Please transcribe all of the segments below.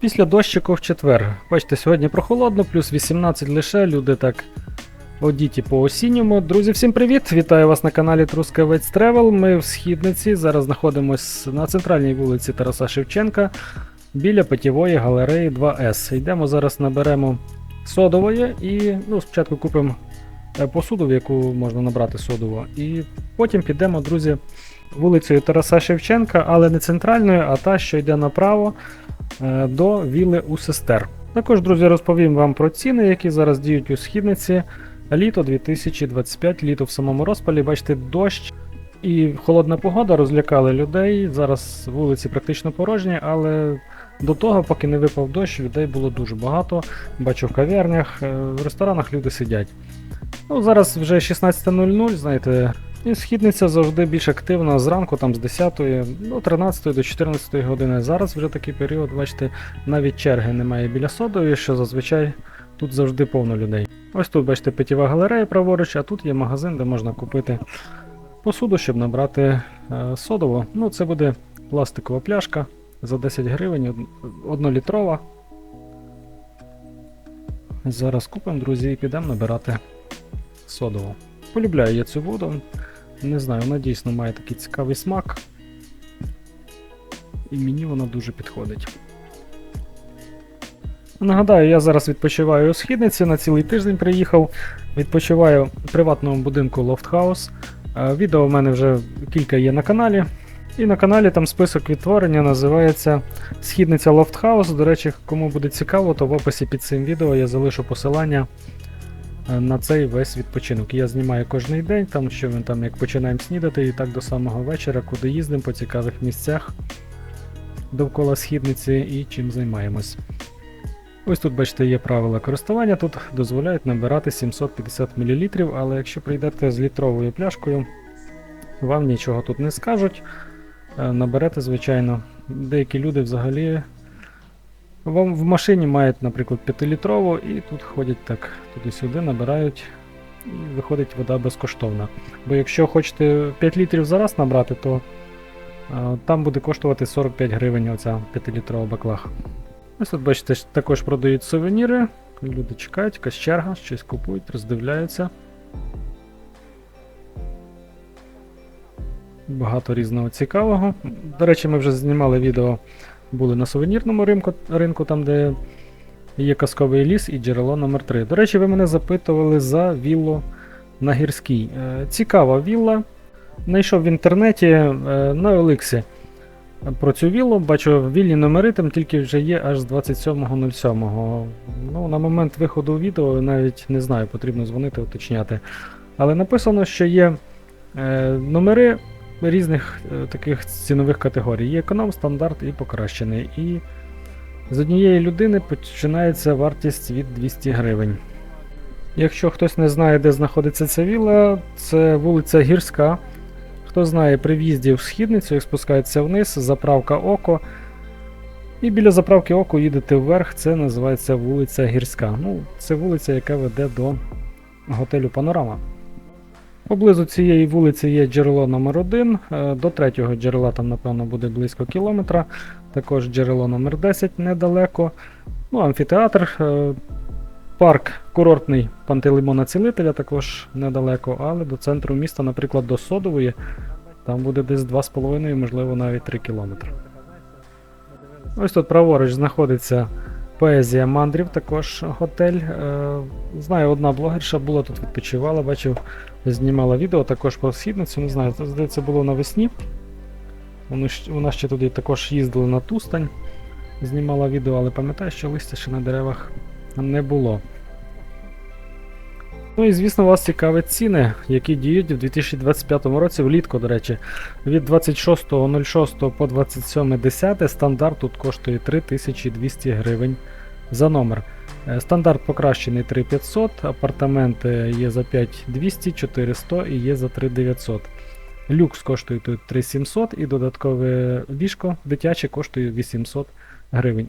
Після дощику в четвер. Бачите, сьогодні прохолодно, плюс 18 лише, люди так одіті по осінньому. Друзі, всім привіт! Вітаю вас на каналі Трускавець Тревел. Ми в Східниці. Зараз знаходимося на центральній вулиці Тараса Шевченка біля питєвої галереї 2С. Йдемо зараз наберемо содової і ну, спочатку купимо е, посуду, в яку можна набрати содово. І потім підемо, друзі, вулицею Тараса Шевченка, але не центральною, а та, що йде направо до віли у сестер. Також, друзі, розповім вам про ціни, які зараз діють у східниці. Літо 2025, літо в самому розпалі. Бачите, дощ і холодна погода розлякали людей. Зараз вулиці практично порожні, але до того, поки не випав дощ, людей було дуже багато. Бачу в кав'ярнях, е, в ресторанах люди сидять. Ну, зараз вже 16.00, знаєте, і східниця завжди більш активна зранку, там з 10, ну, 13 до 14 години. Зараз вже такий період, бачите, навіть черги немає біля содової, що зазвичай тут завжди повно людей. Ось тут, бачите, питєва галерея праворуч, а тут є магазин, де можна купити посуду, щоб набрати е, содово. Ну, це буде пластикова пляшка за 10 гривень, од- однолітрова. Зараз купимо, друзі, і підемо набирати содово. Полюбляю я цю воду. Не знаю, вона дійсно має такий цікавий смак. І мені вона дуже підходить. Нагадаю, я зараз відпочиваю у східниці, на цілий тиждень приїхав. Відпочиваю в приватному будинку Loft Е, Відео в мене вже кілька є на каналі. І на каналі там список відтворення називається Східниця House. До речі, кому буде цікаво, то в описі під цим відео я залишу посилання на цей весь відпочинок. Я знімаю кожний день, там що ми там як починаємо снідати, і так до самого вечора, куди їздимо по цікавих місцях довкола східниці і чим займаємось. Ось тут, бачите, є правила користування. Тут дозволяють набирати 750 мл, але якщо прийдете з літровою пляшкою, вам нічого тут не скажуть. Е, Наберете, звичайно. Деякі люди взагалі вам в машині мають, наприклад, 5-літрову, і тут ходять так туди-сюди, набирають, і виходить вода безкоштовна. Бо якщо хочете 5 літрів за раз набрати, то е, там буде коштувати 45 гривень оця 5-літрова баклага. Ось тут, бачите, також продають сувеніри. Люди чекають, якась черга, щось купують, роздивляються. Багато різного цікавого. До речі, ми вже знімали відео, були на сувенірному ринку, ринку там, де є казковий ліс і джерело номер 3 До речі, ви мене запитували за віллу на гірській. Е, Цікава вілла. Знайшов в інтернеті е, на Оликсі про цю віллу. Бачу, вільні номери там тільки вже є аж з 27.07. Ну, на момент виходу відео навіть не знаю, потрібно дзвонити, уточняти. Але написано, що є е, номери різних е, таких цінових категорій. Є економ, стандарт і покращений. І з однієї людини починається вартість від 200 гривень. Якщо хтось не знає, де знаходиться ця вілла, це вулиця Гірська. Хто знає, при в'їзді в східницю, як спускається вниз, заправка Око. І біля заправки Око їдете вверх, це називається вулиця Гірська. Ну, це вулиця, яка веде до готелю Панорама. Поблизу цієї вулиці є джерело номер 1 До третього джерела там, напевно, буде близько кілометра. Також джерело номер 10 недалеко. Ну, амфітеатр, е, парк курортний Пантелеймона Цілителя також недалеко, але до центру міста, наприклад, до Содової, там буде десь 2,5, можливо, навіть 3 кілометри. Ось тут праворуч знаходиться Поезія мандрів, також готель. Е, Знаю, одна блогерша була тут відпочивала, бачив, знімала відео також про східницю. Не знаю, це, здається, було навесні. Вона ще туди також їздила на Тустань, знімала відео, але пам'ятаю, що листя ще на деревах не було. Ну і звісно, вас цікавить ціни, які діють в 2025 році, влітку, до речі. Від 26.06 по 27.10 стандарт тут коштує 3200 гривень за номер. Е, Стандарт покращений 3500, апартаменти є за 5200, 400 і є за 3900. Люкс коштує тут 3700 і додаткове ліжко дитяче коштує 800 гривень.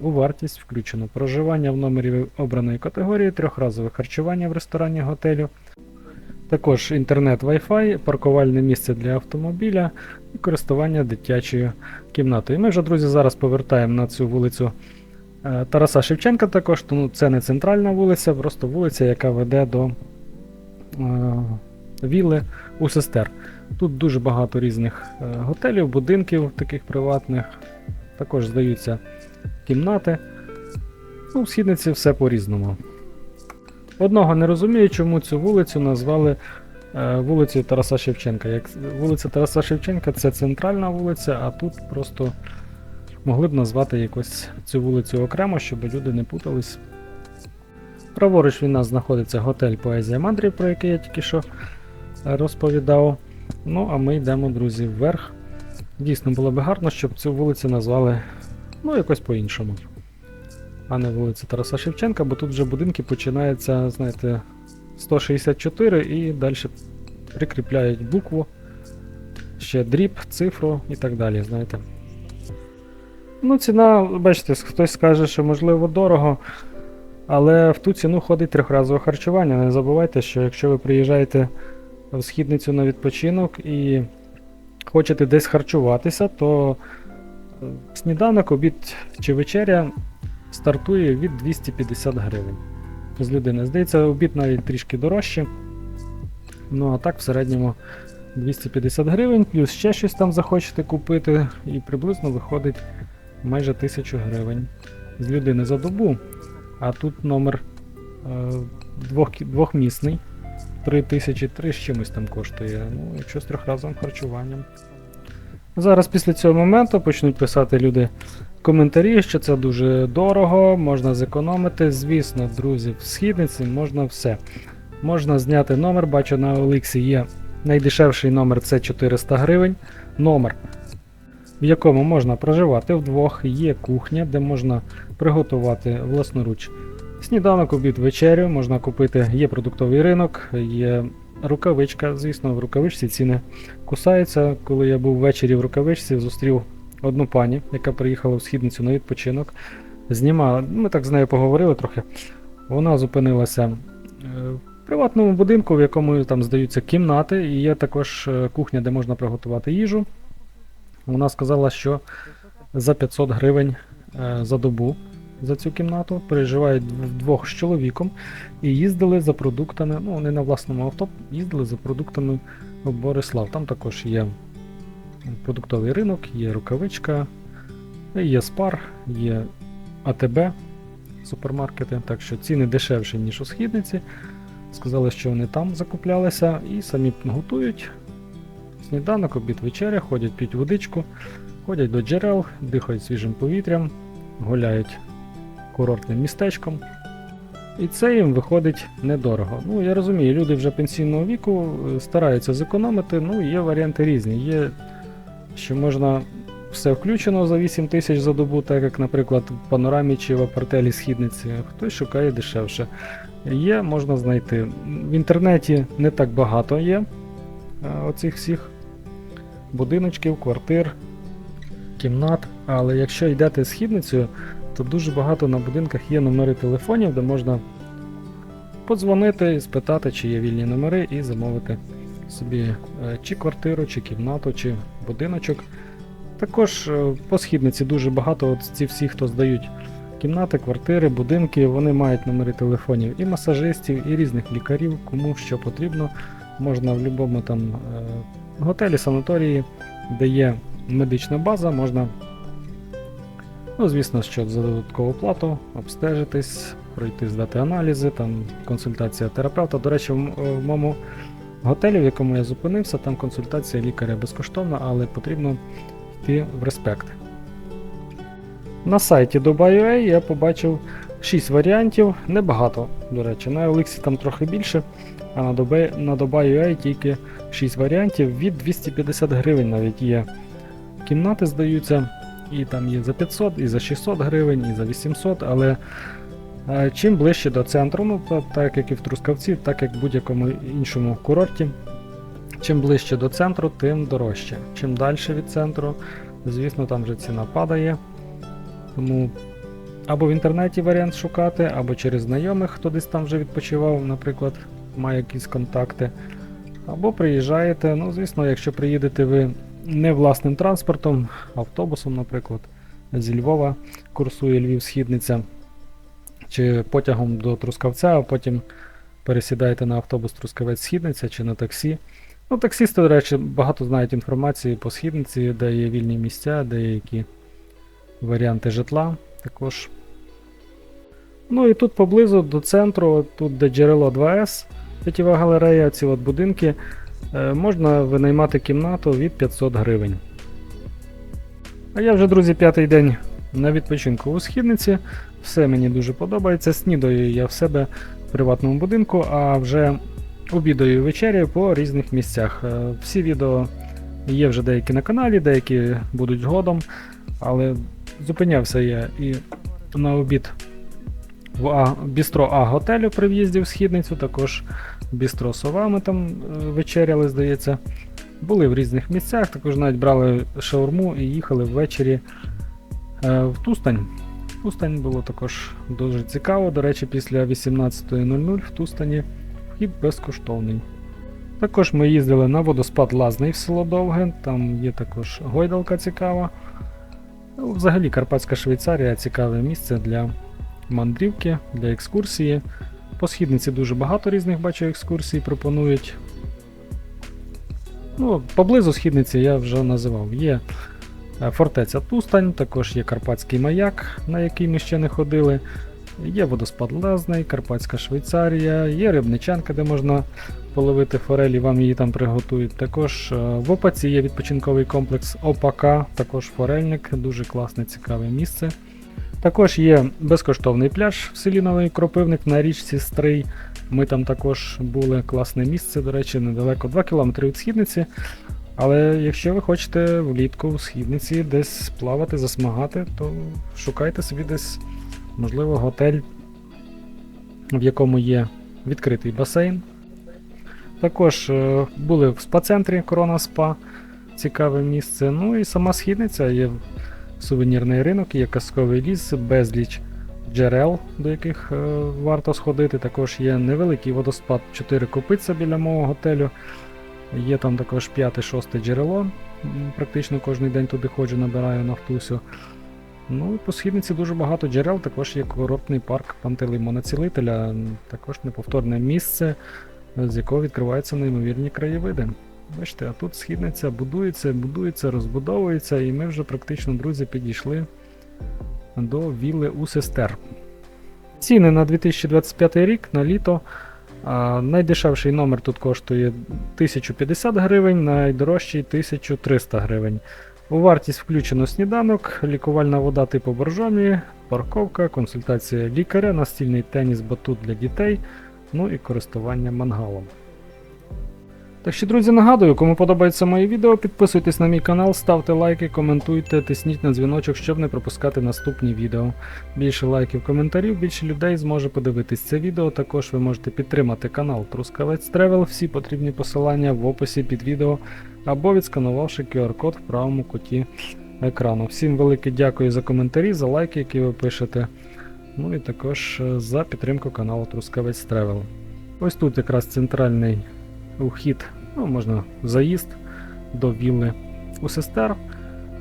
У вартість включено проживання в номері обраної категорії, трьохразове харчування в ресторані готелю, також інтернет Wi-Fi, паркувальне місце для автомобіля і користування дитячою кімнатою. Ми вже, друзі, зараз повертаємо на цю вулицю Е, Тараса Шевченка також, тому це не центральна вулиця, просто вулиця, яка веде до е, вілли у сестер. Тут дуже багато різних е, готелів, будинків таких приватних. Також здаються кімнати. Ну, в східниці все по-різному. Одного не розумію, чому цю вулицю назвали е, вулицею Тараса Шевченка. Як вулиця Тараса Шевченка це центральна вулиця, а тут просто могли б назвати якось цю вулицю окремо, щоб люди не путались. Праворуч від нас знаходиться готель Поезія мандрів, про який я тільки що розповідав. Ну, а ми йдемо, друзі, вверх. Дійсно було би гарно, щоб цю вулицю назвали ну, якось по-іншому. А не вулиця Тараса Шевченка, бо тут вже будинки починаються, знаєте, 164 і далі прикріпляють букву, ще дріб, цифру і так далі, знаєте. Ну, ціна, бачите, хтось скаже, що можливо дорого, але в ту ціну ходить трьохразове харчування. Не забувайте, що якщо ви приїжджаєте в східницю на відпочинок і хочете десь харчуватися, то сніданок, обід чи вечеря стартує від 250 гривень з людини. Здається, обід навіть трішки дорожче. Ну а так, в середньому 250 гривень, плюс ще щось там захочете купити, і приблизно виходить майже 1000 гривень з людини за добу. А тут номер е, двох, двохмісний. 3003 з чимось там коштує. Ну, якщо з трьохразовим харчуванням. Зараз після цього моменту почнуть писати люди коментарі, що це дуже дорого, можна зекономити. Звісно, друзі, в східниці можна все. Можна зняти номер, бачу на Оліксі є найдешевший номер це 400 гривень. Номер, в якому можна проживати вдвох, є кухня, де можна приготувати власноруч сніданок, обід, вечерю, можна купити, є продуктовий ринок, є рукавичка. Звісно, в рукавичці ціни кусаються. Коли я був ввечері в рукавичці, зустрів одну пані, яка приїхала в східницю на відпочинок. Знімала, ми так з нею поговорили трохи. Вона зупинилася е, в приватному будинку, в якому там здаються кімнати, і є також е, кухня, де можна приготувати їжу. Вона сказала, що за 500 гривень е, за добу за цю кімнату, переживають вдвох з чоловіком і їздили за продуктами, ну не на власному авто, їздили за продуктами в Борислав. Там також є продуктовий ринок, є рукавичка, є спар, є АТБ супермаркети, так що ціни дешевші, ніж у східниці. Сказали, що вони там закуплялися і самі готують. Сніданок, обід вечеря, ходять п'ють водичку, ходять до джерел, дихають свіжим повітрям, гуляють курортним містечком. І це їм виходить недорого. Ну, я розумію, люди вже пенсійного віку е, стараються зекономити, ну, є варіанти різні. Є, що можна все включено за 8 тисяч за добу, так як, наприклад, в панорамі чи в апартелі східниці, хтось шукає дешевше. Є, можна знайти. В інтернеті не так багато є е, оцих всіх будиночків, квартир, кімнат. Але якщо йдете східницею, то дуже багато на будинках є номери телефонів, де можна подзвонити, спитати, чи є вільні номери, і замовити собі е, чи квартиру, чи кімнату, чи будиночок. Також е, по східниці дуже багато от ці всі, хто здають кімнати, квартири, будинки, вони мають номери телефонів і масажистів, і різних лікарів, кому що потрібно. Можна в будь-якому там е, готелі, санаторії, де є медична база, можна Ну, звісно, що за додаткову плату обстежитись, пройти, здати аналізи, там консультація терапевта. До речі, в, в моєму готелі, в якому я зупинився, там консультація лікаря безкоштовна, але потрібно йти в респект. На сайті Dubai.ua я побачив 6 варіантів, небагато, до речі, на OLX там трохи більше, а на Dubai, на Dubai.ua тільки 6 варіантів від 250 гривень навіть є. Кімнати здаються. І там є за 500, і за 600 гривень, і за 800, але чим ближче до центру, ну так як і в Трускавці, так як в будь-якому іншому курорті, чим ближче до центру, тим дорожче. Чим далі від центру, звісно, там вже ціна падає. Тому або в інтернеті варіант шукати, або через знайомих, хто десь там вже відпочивав, наприклад, має якісь контакти. Або приїжджаєте, ну, звісно, якщо приїдете ви не власним транспортом, автобусом, наприклад, зі Львова курсує Львів-Східниця, чи потягом до Трускавця, а потім пересідаєте на автобус Трускавець-Східниця чи на таксі. Ну, таксісти, до речі, багато знають інформації по східниці, де є вільні місця, де є які варіанти житла також. Ну і тут поблизу до центру, тут де джерело 2С, Тетєва галерея, ці от будинки, можна винаймати кімнату від 500 гривень. А я вже, друзі, п'ятий день на відпочинку у східниці. Все мені дуже подобається. Снідаю я в себе в приватному будинку, а вже обідаю і вечеряю по різних місцях. Е, Всі відео є вже деякі на каналі, деякі будуть згодом, але зупинявся я і на обід в а, бістро А готелю при в'їзді в східницю, також бістро Сова ми там е, вечеряли, здається. Були в різних місцях, також навіть брали шаурму і їхали ввечері е, в Тустань. Тустань було також дуже цікаво. До речі, після 18.00 в Тустані вхід безкоштовний. Також ми їздили на водоспад Лазний в село Довге, там є також гойдалка цікава. Ну, Взагалі Карпатська Швейцарія цікаве місце для мандрівки, для екскурсії. По східниці дуже багато різних бачу екскурсій пропонують. Ну, поблизу східниці я вже називав. Є е, фортеця Тустань, також є Карпатський маяк, на який ми ще не ходили. Є водоспад Лазний, Карпатська Швейцарія, є рибничанка, де можна половити форелі, вам її там приготують. Також е, в Опаці є відпочинковий комплекс ОПАК, також форельник, дуже класне, цікаве місце. Також є безкоштовний пляж в селі Новий Кропивник на річці Стрий. Ми там також були класне місце, до речі, недалеко 2 км від східниці. Але якщо ви хочете влітку в східниці десь плавати, засмагати, то шукайте собі десь, можливо, готель, в якому є відкритий басейн. Також е, були в спа-центрі Корона Спа, цікаве місце. Ну і сама східниця є сувенірний ринок, є казковий ліс, безліч джерел, до яких е, варто сходити. Також є невеликий водоспад 4 копиця біля мого готелю. Є там також 5-6 джерело. Практично кожен день туди ходжу, набираю нафтусю. Ну і по східниці дуже багато джерел, також є курортний парк Пантелеймона Цілителя, також неповторне місце, з якого відкриваються неймовірні краєвиди. Бачите, а тут східниця будується, будується, розбудовується, і ми вже практично, друзі, підійшли до вілли у сестер. Ціни на 2025 рік на літо. А, найдешевший номер тут коштує 1050 гривень, найдорожчий 1300 гривень. У вартість включено сніданок, лікувальна вода типу боржомі, парковка, консультація лікаря, настільний теніс, батут для дітей, ну і користування мангалом. Так що, друзі, нагадую, кому подобається моє відео, підписуйтесь на мій канал, ставте лайки, коментуйте, тисніть на дзвіночок, щоб не пропускати наступні відео. Більше лайків, коментарів, більше людей зможе подивитись це відео. Також ви можете підтримати канал Трускавець Тревел, всі потрібні посилання в описі під відео або відсканувавши QR-код в правому куті екрану. Всім велике дякую за коментарі, за лайки, які ви пишете. Ну і також е, за підтримку каналу Трускавець Тревел. Ось тут якраз центральний вхід, ну, можна заїзд до вілли у сестер.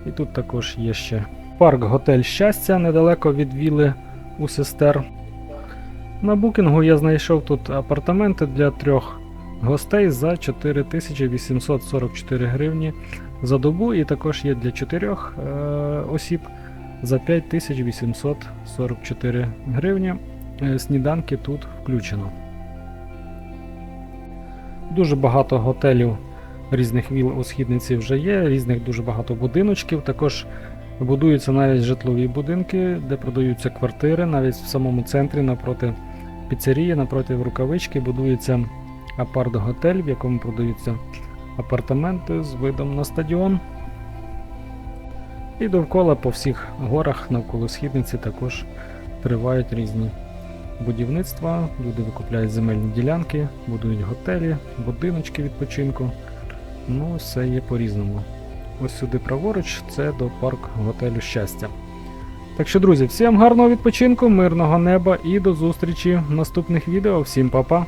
І тут також є ще парк Готель Щастя недалеко від вілли у сестер. На букінгу я знайшов тут апартаменти для трьох гостей за 4844 гривні за добу, і також є для чотирьох е- осіб за 5844 гривні. Е, Сніданки тут включено. Дуже багато готелів різних віл у східниці вже є, різних дуже багато будиночків. Також будуються навіть житлові будинки, де продаються квартири. Навіть в самому центрі напроти піцерії, напроти рукавички будується апарт-готель, в якому продаються апартаменти з видом на стадіон. І довкола по всіх горах навколо східниці також тривають різні будівництва, люди викупляють земельні ділянки, будують готелі, будиночки відпочинку. Ну, все є по-різному. Ось сюди праворуч це до парк готелю щастя. Так що, друзі, всім гарного відпочинку, мирного неба і до зустрічі в наступних відео. Всім па-па!